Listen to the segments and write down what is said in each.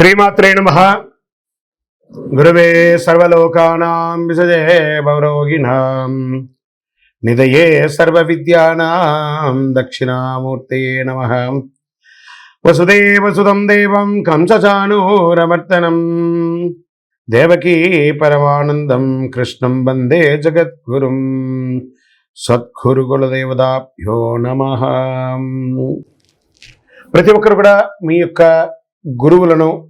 శ్రీమాత్రే నమ. గురువే సర్వలోకానాం విసజే భవరోగిణాం నిదయే సర్వ విద్యానాం దక్షిణామూర్తయే నమ. వసుదేవసుతం దేవం కంసచానూరమర్తనం దేవకీ పరమానందం కృష్ణం వందే జగద్గురుం. సద్గురు కులదేవతాభ్యో నమ. ప్రతి ఒక్కరు కూడా మీ యొక్క గురువులను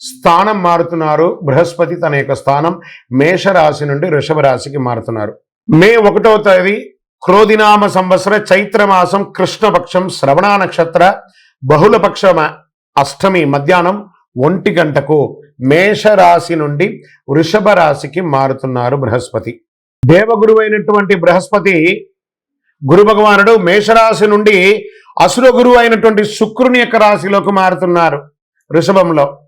స్థానం మారుతున్నారు. బృహస్పతి తన యొక్క స్థానం మేషరాశి నుండి వృషభ రాశికి మారుతున్నారు. మే ఒకటవ తేదీ క్రోధినామ సంవత్సర చైత్రమాసం కృష్ణపక్షం శ్రవణ నక్షత్ర బహుళపక్ష అష్టమి మధ్యాహ్నం ఒంటి గంటకు మేషరాశి నుండి వృషభ రాశికి మారుతున్నారు బృహస్పతి. దేవగురువైనటువంటి అయినటువంటి బృహస్పతి గురు భగవానుడు మేషరాశి నుండి అసుర గురువు అయినటువంటి శుక్రుని యొక్క రాశిలోకి మారుతున్నారు వృషభంలో.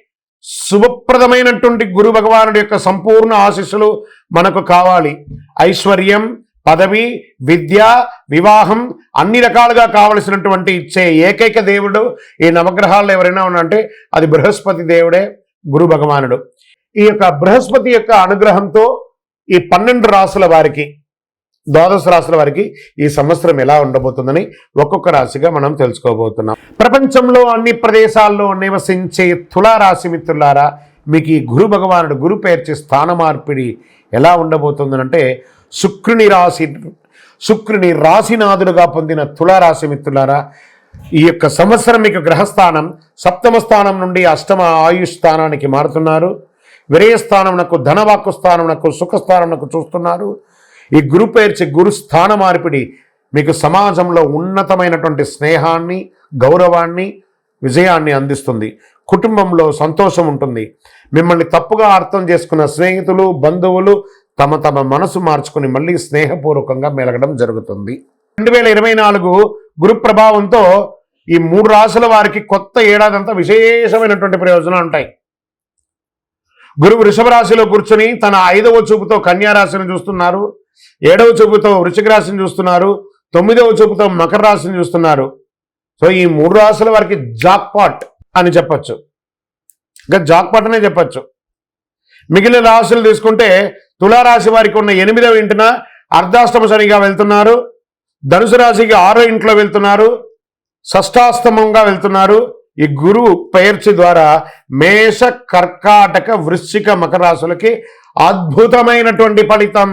శుభప్రదమైనటువంటి గురు భగవానుడి యొక్క సంపూర్ణ ఆశీస్సులు మనకు కావాలి. ఐశ్వర్యం పదవి విద్య వివాహం అన్ని రకాలుగా కావలసినటువంటి ఇచ్చే ఏకైక దేవుడు ఈ నవగ్రహాల్లో ఎవరైనా ఉన్నారంటే అది బృహస్పతి దేవుడే గురు భగవానుడు. ఈ యొక్క బృహస్పతి యొక్క అనుగ్రహంతో ఈ పన్నెండు రాసుల వారికి ద్వాదశ రాశుల వారికి ఈ సంవత్సరం ఎలా ఉండబోతుందని ఒక్కొక్క రాశిగా మనం తెలుసుకోబోతున్నాం. ప్రపంచంలో అన్ని ప్రదేశాల్లో నివసించే తులారాశి మిత్రులారా మీకు ఈ గురు భగవానుడు గురు పేర్చి స్థాన మార్పిడి ఎలా ఉండబోతుందనంటే శుక్రుని రాశి శుక్రుని రాశినాథుడుగా పొందిన తులారాశి మిత్రులారా ఈ యొక్క సంవత్సరం మీకు గ్రహస్థానం సప్తమ స్థానం నుండి అష్టమ ఆయుష్ స్థానానికి మారుతున్నారు. విరయస్థానంనకు ధనవాక్కు స్థానమునకు సుఖస్థానమునకు చూస్తున్నారు. ఈ గురు పేర్చి గురు స్థాన మార్పిడి మీకు సమాజంలో ఉన్నతమైనటువంటి స్నేహాన్ని గౌరవాన్ని విజయాన్ని అందిస్తుంది. కుటుంబంలో సంతోషం ఉంటుంది. మిమ్మల్ని తప్పుగా అర్థం చేసుకున్న స్నేహితులు బంధువులు తమ తమ మనసు మార్చుకుని మళ్ళీ స్నేహపూర్వకంగా మెలగడం జరుగుతుంది. రెండు వేల ఇరవై నాలుగు గురు ప్రభావంతో ఈ మూడు రాసుల వారికి కొత్త ఏడాదంతా విశేషమైనటువంటి ప్రయోజనాలు ఉంటాయి. గురువు వృషభ రాశిలో కూర్చొని తన ఐదవ చూపుతో కన్యారాశిని చూస్తున్నారు. ఏడవ చూపుతో వృశ్చిక రాశిని చూస్తున్నారు తొమ్మిదవ చూపుతో మకర రాశిని చూస్తున్నారు. సో ఈ మూడు రాశుల వారికి జాక్పాట్ అని చెప్పచ్చు. ఇంకా జాక్పాట్ అనే చెప్పచ్చు. మిగిలిన రాశులు తీసుకుంటే తులారాశి వారికి ఉన్న ఎనిమిదవ ఇంటిన అర్ధాష్టమ శనిగా వెళ్తున్నారు ధనుసు రాశికి ఆరో ఇంట్లో వెళ్తున్నారు షష్టాస్తమంగా వెళ్తున్నారు. ఈ గురు పేర్చి ద్వారా మేష కర్కాటక వృశ్చిక మకర రాశులకి అద్భుతమైనటువంటి ఫలితం.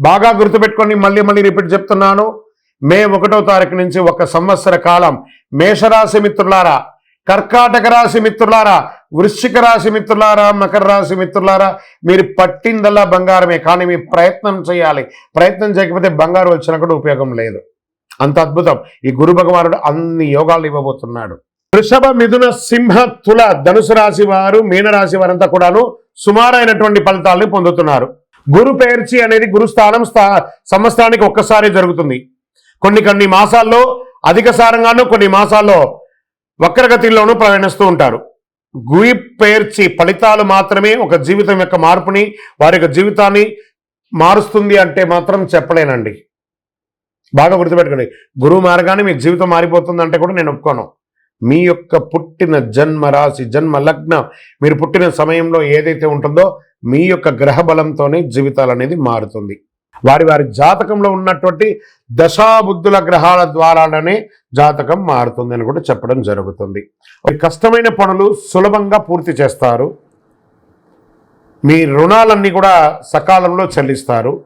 బాగా గుర్తుపెట్టుకొని మళ్ళీ మళ్ళీ రిపీట్ చెప్తున్నాను. మే ఒకటో తారీఖు నుంచి ఒక సంవత్సర కాలం. మేషరాశి మిత్రులారా కర్కాటక రాశి మిత్రులారా వృశ్చిక రాశి మిత్రులారా మకర రాశి మిత్రులారా మీరు పట్టిందల్లా బంగారమే కానీ మీ ప్రయత్నం చేయాలి. ప్రయత్నం చేయకపోతే బంగారు వచ్చినా కూడా ఉపయోగం లేదు. అంత అద్భుతం. ఈ గురు భగవానుడు అన్ని యోగాలు ఇవ్వబోతున్నాడు. వృషభ మిథున సింహ తుల ధనుసు రాశి వారు మీనరాశి వారంతా కూడాను సుమారైనటువంటి ఫలితాలను పొందుతున్నారు. గురు పేర్చి అనేది గురుస్థానం స్థా సంవత్సరానికి ఒక్కసారి జరుగుతుంది. కొన్ని కొన్ని మాసాల్లో అధిక సారంగాను కొన్ని మాసాల్లో వక్రగతిలోనూ ప్రయాణిస్తూ ఉంటారు. గురి పేర్చి ఫలితాలు మాత్రమే ఒక జీవితం యొక్క మార్పుని వారి యొక్క జీవితాన్ని మారుస్తుంది అంటే మాత్రం చెప్పలేనండి. బాగా గుర్తుపెట్టుకోండి. గురువు మార్గాన్ని మీ జీవితం మారిపోతుంది అంటే కూడా నేను ఒప్పుకోను. మీ యొక్క పుట్టిన జన్మ రాశి జన్మ లగ్న మీరు పుట్టిన సమయంలో ఏదైతే ఉంటుందో మీ యొక్క గ్రహ బలంతోనే జీవితాలు అనేది మారుతుంది. వారి వారి జాతకంలో ఉన్నటువంటి దశాబుద్ధుల గ్రహాల ద్వారానే జాతకం మారుతుంది అని కూడా చెప్పడం జరుగుతుంది. కష్టమైన పనులు సులభంగా పూర్తి చేస్తారు. మీ రుణాలన్నీ కూడా సకాలంలో చెల్లిస్తారు.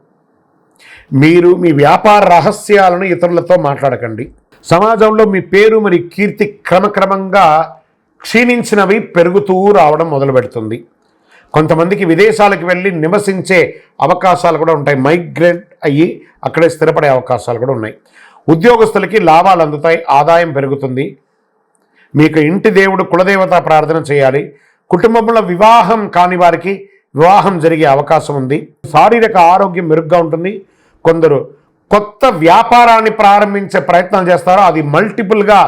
మీరు మీ వ్యాపార రహస్యాలను ఇతరులతో మాట్లాడకండి. సమాజంలో మీ పేరు మరి కీర్తి క్రమక్రమంగా క్షీణించినవి పెరుగుతూ రావడం మొదలు పెడుతుంది. కొంతమందికి విదేశాలకు వెళ్ళి నివసించే అవకాశాలు కూడా ఉంటాయి. మైగ్రేట్ అయ్యి అక్కడే స్థిరపడే అవకాశాలు కూడా ఉన్నాయి. ఉద్యోగస్తులకి లాభాలు అందుతాయి. ఆదాయం పెరుగుతుంది. మీకు ఇంటి దేవుడు కులదేవత ప్రార్థన చేయాలి. కుటుంబంలో వివాహం కాని వారికి వివాహం జరిగే అవకాశం ఉంది. శారీరక ఆరోగ్యం మెరుగ్గా ఉంటుంది. కొందరు కొత్త వ్యాపారాన్ని ప్రారంభించే ప్రయత్నం చేస్తారో అది మల్టిపుల్గా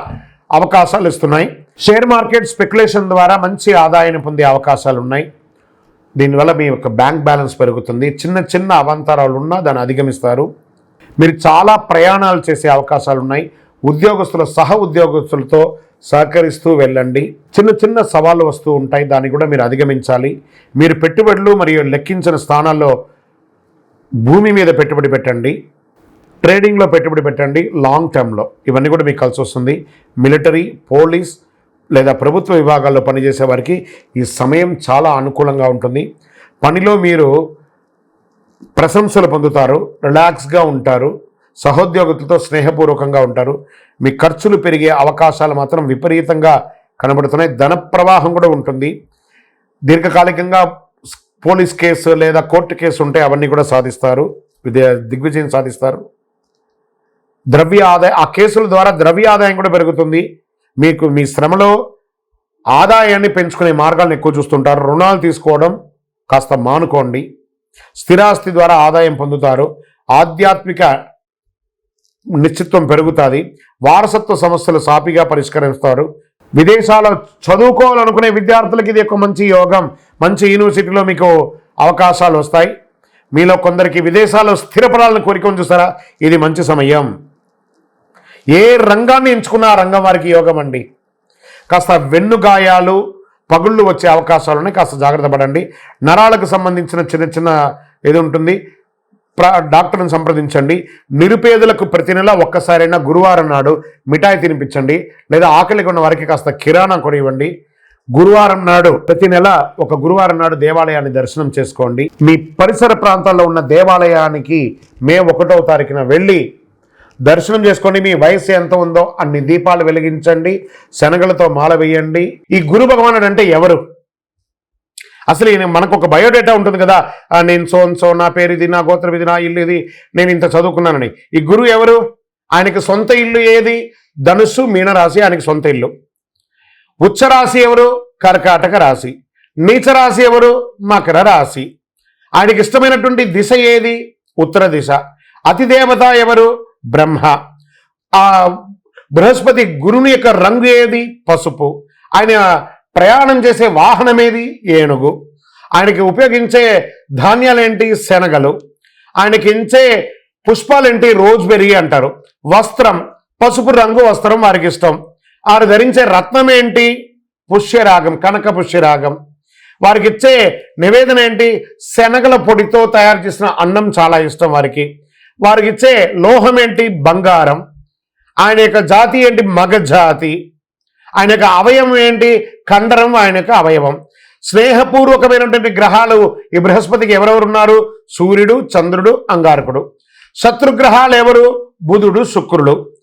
అవకాశాలు ఇస్తున్నాయి. షేర్ మార్కెట్ స్పెక్యులేషన్ ద్వారా మంచి ఆదాయాన్ని పొందే అవకాశాలు ఉన్నాయి. దీనివల్ల మీ యొక్క బ్యాంక్ బ్యాలెన్స్ పెరుగుతుంది. చిన్న చిన్న అవాంతరాలు ఉన్నా దాన్ని అధిగమిస్తారు. మీరు చాలా ప్రయాణాలు చేసే అవకాశాలు ఉన్నాయి. ఉద్యోగస్తుల సహ ఉద్యోగస్తులతో సహకరిస్తూ వెళ్ళండి. చిన్న చిన్న సవాళ్ళు వస్తూ ఉంటాయి. దాన్ని కూడా మీరు అధిగమించాలి. మీరు పెట్టుబడులు మరియు లెక్కించిన స్థానాల్లో భూమి మీద పెట్టుబడి పెట్టండి. ట్రేడింగ్లో పెట్టుబడి పెట్టండి లాంగ్ టర్మ్లో ఇవన్నీ కూడా మీకు కలిసి వస్తుంది. మిలిటరీ పోలీస్ లేదా ప్రభుత్వ విభాగాల్లో పనిచేసే వారికి ఈ సమయం చాలా అనుకూలంగా ఉంటుంది. పనిలో మీరు ప్రశంసలు పొందుతారు రిలాక్స్గా ఉంటారు సహోద్యోగులతో స్నేహపూర్వకంగా ఉంటారు. మీ ఖర్చులు పెరిగే అవకాశాలు మాత్రం విపరీతంగా కనబడుతున్నాయి. ధన ప్రవాహం కూడా ఉంటుంది. దీర్ఘకాలికంగా పోలీస్ కేసు లేదా కోర్టు కేసు ఉంటే అవన్నీ కూడా సాధిస్తారు. దిగ్విజయం సాధిస్తారు. ద్రవ్య ఆదాయం ఆ కేసుల ద్వారా ద్రవ్య ఆదాయం కూడా పెరుగుతుంది. మీకు మీ శ్రమలో ఆదాయాన్ని పెంచుకునే మార్గాలను ఎక్కువ చూస్తుంటారు. రుణాలు తీసుకోవడం కాస్త మానుకోండి. స్థిరాస్తి ద్వారా ఆదాయం పొందుతారు. ఆధ్యాత్మిక నిశ్చిత్వం పెరుగుతుంది. వారసత్వ సమస్యలు సాపిగా పరిష్కరిస్తారు. విదేశాల్లో చదువుకోవాలనుకునే విద్యార్థులకి ఇది ఒక మంచి యోగం. మంచి యూనివర్సిటీలో మీకు అవకాశాలు వస్తాయి. మీలో కొందరికి విదేశాల్లో స్థిరపడాలని కోరిక ఉంచుతారా ఇది మంచి సమయం. ఏ రంగాన్ని ఎంచుకున్నా ఆ రంగం వారికి యోగం అండి. కాస్త వెన్నుగాయాలు పగుళ్ళు వచ్చే అవకాశాలు ఉన్నాయి. కాస్త జాగ్రత్త పడండి. నరాలకు సంబంధించిన చిన్న చిన్న ఏది ఉంటుంది. ప్ర డాక్టర్ని సంప్రదించండి. నిరుపేదలకు ప్రతి నెల ఒక్కసారైనా గురువారం నాడు మిఠాయి తినిపించండి. లేదా ఆకలికి ఉన్న వారికి కాస్త కిరాణా కొనివ్వండి. గురువారం నాడు ప్రతి నెల ఒక గురువారం నాడు దేవాలయాన్ని దర్శనం చేసుకోండి. మీ పరిసర ప్రాంతాల్లో ఉన్న దేవాలయానికి మే ఒకటో తారీఖున వెళ్ళి దర్శనం చేసుకోండి మీ వయసు ఎంత ఉందో అన్ని దీపాలు వెలిగించండి శనగలతో మాల వేయండి. ఈ గురు భగవానుడు అంటే ఎవరు? అసలు ఈయన మనకు ఒక బయోడేటా ఉంటుంది కదా. నేను సో సో నా పేరు ఇది నా గోత్రం ఇది నా ఇల్లు ఇది నేను ఇంత చదువుకున్నానని. ఈ గురువు ఎవరు? ఆయనకి సొంత ఇల్లు ఏది? ధనుస్సు మీనరాశి ఆయనకి సొంత ఇల్లు. ఉచ్చరాశి ఎవరు? కర్కాటక రాశి. నీచరాశి ఎవరు? మకర రాశి. ఆయనకి ఇష్టమైనటువంటి దిశ ఏది? ఉత్తర దిశ. అతిదేవత ఎవరు? బ్రహ్మ. ఆ బృహస్పతి గురుని యొక్క రంగు ఏది? పసుపు. ఆయన ప్రయాణం చేసే వాహనం ఏది? ఏనుగు. ఆయనకి ఉపయోగించే ధాన్యాలేంటి? శనగలు. ఆయనకి ఇచ్చే పుష్పాలేంటి? రోజ్బెర్రీ అంటారు. వస్త్రం. పసుపు రంగు వస్త్రం వారికి ఇష్టం. వారు ధరించే రత్నం ఏంటి? పుష్యరాగం కనక పుష్యరాగం. వారికి ఇచ్చే నివేదన ఏంటి? శనగల పొడితో తయారు చేసిన అన్నం చాలా ఇష్టం వారికి. వారికి ఇచ్చే లోహం ఏంటి బంగారం. ఆయన యొక్క జాతి ఏంటి? మగ జాతి ఆయన యొక్క అవయవం ఏంటి? కండరం ఆయన యొక్క అవయవం. స్నేహపూర్వకమైనటువంటి గ్రహాలు ఈ బృహస్పతికి ఎవరెవరు ఉన్నారు సూర్యుడు చంద్రుడు అంగారకుడు. శత్రుగ్రహాలు ఎవరు? బుధుడు శుక్రుడు.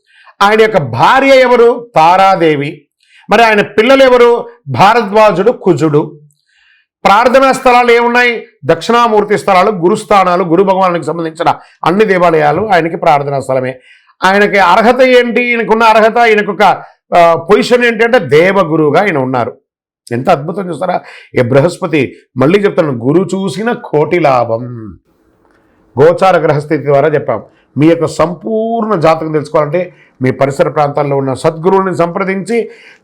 ఆయన యొక్క భార్య ఎవరు? తారాదేవి. మరి ఆయన పిల్లలు ఎవరు? భారద్వాజుడు కుజుడు. ప్రార్థనా స్థలాలు ఏమున్నాయి? దక్షిణామూర్తి స్థలాలు గురుస్థానాలు గురు భగవానికి సంబంధించిన అన్ని దేవాలయాలు ఆయనకి ప్రార్థనా స్థలమే. ఆయనకి అర్హత ఏంటి? ఈయనకున్న అర్హత ఈయనకొక పొజిషన్ ఏంటంటే దేవగురువుగా ఆయన ఉన్నారు. ఎంత అద్భుతం చూస్తారా? ఈ బృహస్పతి మళ్ళీ చెప్తాను గురు చూసిన కోటి లాభం. గోచార గ్రహస్థితి ద్వారా చెప్పాం. మీ యొక్క సంపూర్ణ జాతకం తెలుసుకోవాలంటే మీ పరిసర ప్రాంతాల్లో ఉన్న సద్గురువుని సంప్రదించి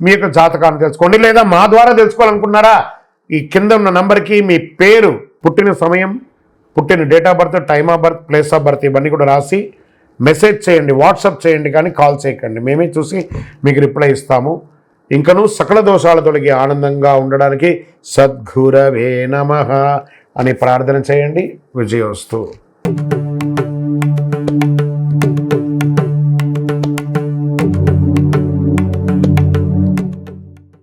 మీ యొక్క జాతకాన్ని తెలుసుకోండి లేదా మా ద్వారా తెలుసుకోవాలనుకున్నారా ఈ కింద ఉన్న నంబర్కి మీ పేరు పుట్టిన సమయం పుట్టిన date of birth time of birth place of birth ఇవన్నీ కూడా రాసి మెసేజ్ చేయండి వాట్సాప్ చేయండి కానీ కాల్ చేయకండి. మేమే చూసి మీకు రిప్లై ఇస్తాము. ఇంకను సకల దోషాల తొలగి ఆనందంగా ఉండడానికి సద్గురవే నమ అని ప్రార్థన చేయండి. విజయోస్తు